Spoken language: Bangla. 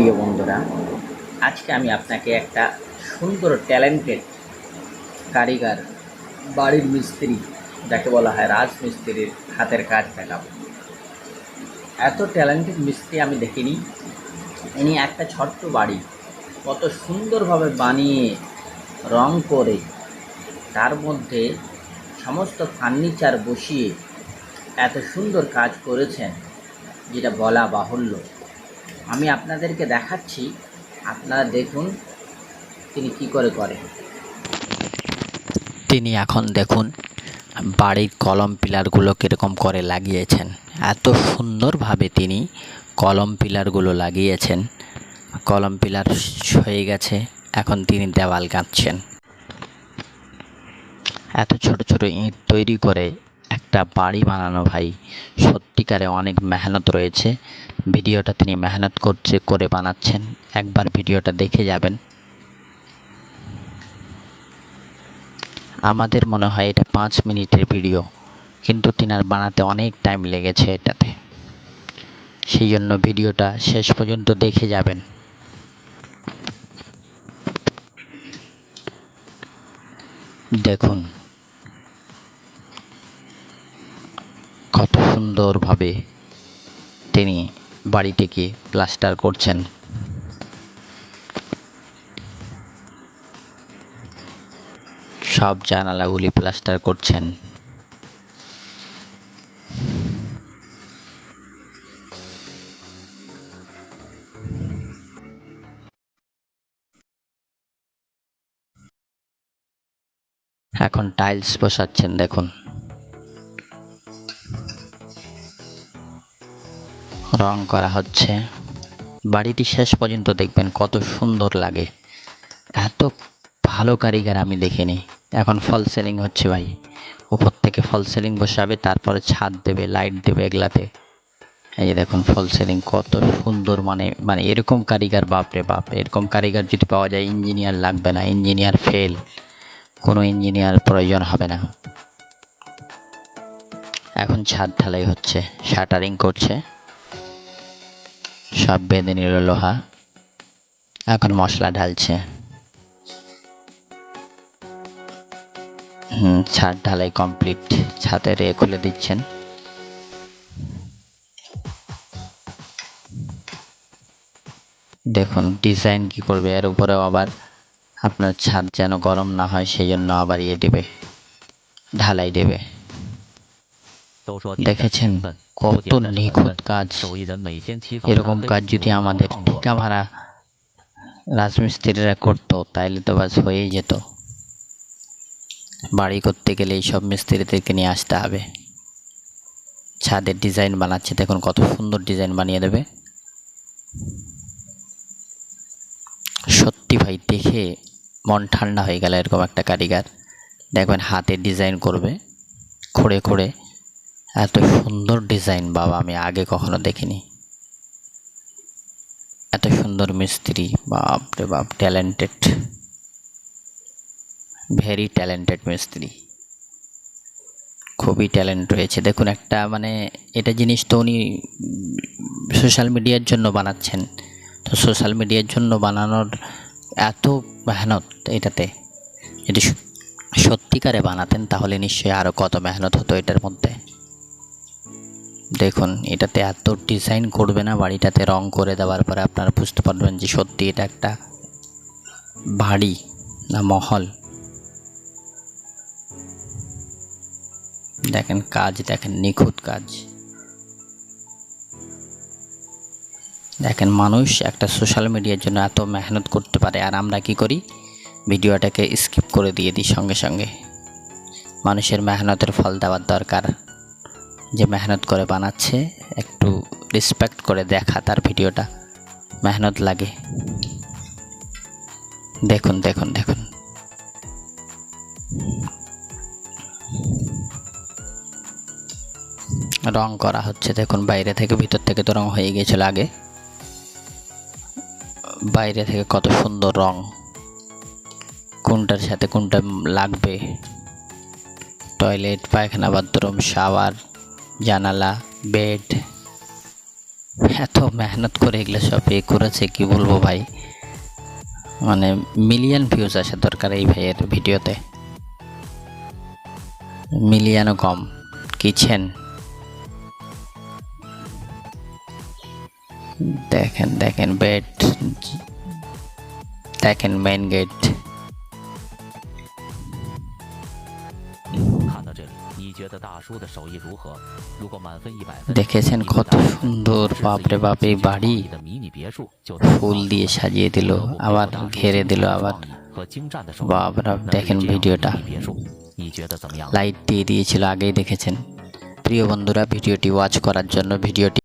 প্রিয় বন্ধুরা, আজকে আমি আপনাকে একটা সুন্দর ট্যালেন্টেড কারিগর, বাড়ির মিস্ত্রি, যাকে বলা হয় রাজমিস্ত্রির হাতের কাজ দেখাবো। এত ট্যালেন্টেড মিস্ত্রি আমি দেখিনি। ইনি একটা ছোট্ট বাড়ি, কত সুন্দরভাবে বানিয়ে, রং করে, তার মধ্যে সমস্ত ফার্নিচার বসিয়ে এত সুন্দর কাজ করেছেন, যেটা বলা বাহুল্য। আমি আপনাদেরকে দেখাচ্ছি, আপনারা দেখুন তিনি কি করে করে তিনি এখন দেখুন, বাড়ির কলম পিলারগুলো কীরকম করে লাগিয়েছেন। এত সুন্দরভাবে তিনি কলম পিলারগুলো লাগিয়েছেন। কলম পিলার হয়ে গেছে, এখন তিনি দেওয়াল গাঁথছেন। এত ছোট ছোট ইঁট তৈরি করে একটা বাড়ি বানানো ভাই। সত্যিকারে অনেক মেহনত রয়েছে। ভিডিওটা তিনি মেহনত করছে, করে বানাচ্ছেন। একবার ভিডিওটা দেখে যাবেন। আমাদের মনে হয় এটা পাঁচ মিনিটের ভিডিও, কিন্তু তিনার বানাতে অনেক টাইম লেগেছে এটাতে। সেই জন্য ভিডিওটা শেষ পর্যন্ত দেখে যাবেন। দেখুন সুন্দরভাবে তিনি বাড়িটিকে প্লাস্টার করছেন। সব জানালাগুলি প্লাস্টার করছেন। এখন টাইলস বসাচ্ছেন দেখুন। রং করা হচ্ছে। বাড়িটি শেষ পর্যন্ত দেখবেন কত সুন্দর লাগে। এত ভালো কারিগর আমি দেখিনি। এখন ফল সেলিং হচ্ছে ভাই। উপর থেকে ফল সেলিং বসাবে, তারপরে ছাদ দেবে, লাইট দেবে এগুলাতে। এই যে দেখুন ফল সেলিং কত সুন্দর মানে মানে এরকম কারিগর বাপরে বাপ। এরকম কারিগর যদি পাওয়া যায়, ইঞ্জিনিয়ার লাগবে না, ইঞ্জিনিয়ার ফেল। কোনো ইঞ্জিনিয়ার প্রয়োজন হবে না। এখন ছাদ ঢালাই হচ্ছে, শাটারিং করছে। সব বেঁধে নিল লোহা। এখন মশলা ঢালছে। হুম, ছাদ ঢালাই কমপ্লিট। ছাদের এ খুলে দিচ্ছেন। দেখুন, ডিজাইন কি করবে? এর উপরেও আবার আপনার ছাদ যেন গরম না হয়, সেই জন্য আবার ইয়ে দেবে। ঢালাই দেবে। দেখেছেন কত নিখুঁত কাজ। এরকম কাজ যদি আমাদের ঠিকা ভাড়া রাজমিস্ত্রিরা করতো, তাইলে তো বাস হয়েই যেত। বাড়ি করতে গেলে সব মিস্ত্রিদেরকে নিয়ে আসতে হবে। ছাদের ডিজাইন বানাচ্ছে, দেখুন কত সুন্দর ডিজাইন বানিয়ে দেবে। সত্যি ভাই, দেখে মন ঠান্ডা হয়ে গেল এরকম একটা কারিগর। দেখবেন হাতে ডিজাইন করবে, খড়ে খড়ে এত সুন্দর ডিজাইন বাবা, আমি আগে কখনো দেখিনি। এত সুন্দর মিস্ত্রি বাপ রে বাপ ট্যালেন্টেড ভেরি ট্যালেন্টেড মিস্ত্রি। খুবই ট্যালেন্ট রয়েছে। দেখুন একটা মানে এটা জিনিস তো উনি সোশ্যাল মিডিয়ার জন্য বানাচ্ছেন। তো সোশ্যাল মিডিয়ার জন্য বানানোর এত মেহনত এটাতে। যদি সত্যিকারে বানাতেন তাহলে নিশ্চয়ই আরও কত মেহনত হতো এটার মধ্যে। দেখুন, এটাতে এত ডিজাইন করবে না, বাড়িটাতে রং করে দেওয়ার পরে আপনারা বুঝতে পারবেন যে সত্যি এটা একটা বাড়ি না মহল। দেখেন কাজ, দেখেন নিখুঁত কাজ। দেখেন মানুষ একটা সোশ্যাল মিডিয়ার জন্য এত মেহনত করতে পারে, আর আমরা কি করি? ভিডিওটাকে স্কিপ করে দিয়ে দিই সঙ্গে সঙ্গে। মানুষের মেহনতের ফল দেওয়ার দরকার। যে মেহনত করে বানাচ্ছে, একটু রেসপেক্ট করে দেখা তার ভিডিওটা। মেহনত লাগে। দেখুন দেখুন দেখুন। রং করা হচ্ছে, দেখুন, বাইরে থেকে ভিতর থেকে তো রং হয়ে গিয়েছিল আগে। বাইরে থেকে কত সুন্দর রং। কোনটার সাথে কোনটা লাগবে? টয়লেট, পায়খানা, বাথরুম, শাওয়ার জানালা, বেড, এত মেহনত করে এগুলো সব এ করেছে, কি বলব ভাই? মানে মিলিয়ন ভিউজ আসা দরকার এই ভাইয়ের ভিডিওতে। মিলিয়নও কম, কিচেন। দেখেন দেখেন, বেড, দেখেন মেন গেট দেখেছেন কত সুন্দর বাপ বাপরে বাপ এই বাড়ি। ফুল দিয়ে সাজিয়ে দিল আবার ঘেরে দিল আবার বাপরা দেখেন ভিডিওটা। লাইট দিয়ে দিয়েছিল আগেই দেখেছেন। প্রিয় বন্ধুরা ভিডিওটি ওয়াচ করার জন্য ভিডিওটি